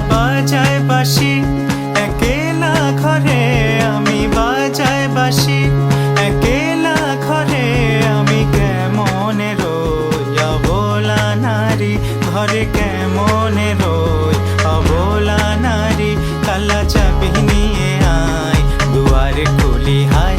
বাজায় বাসি একেলা ঘরে আমি বাজায় বাসি একেলা ঘরে আমি কেমন রই? অবলা নারী, ঘরে কেমন রই? অবলা নারী, কালা চাবি নিয়ে আয়। দুয়ারে খুলি হায়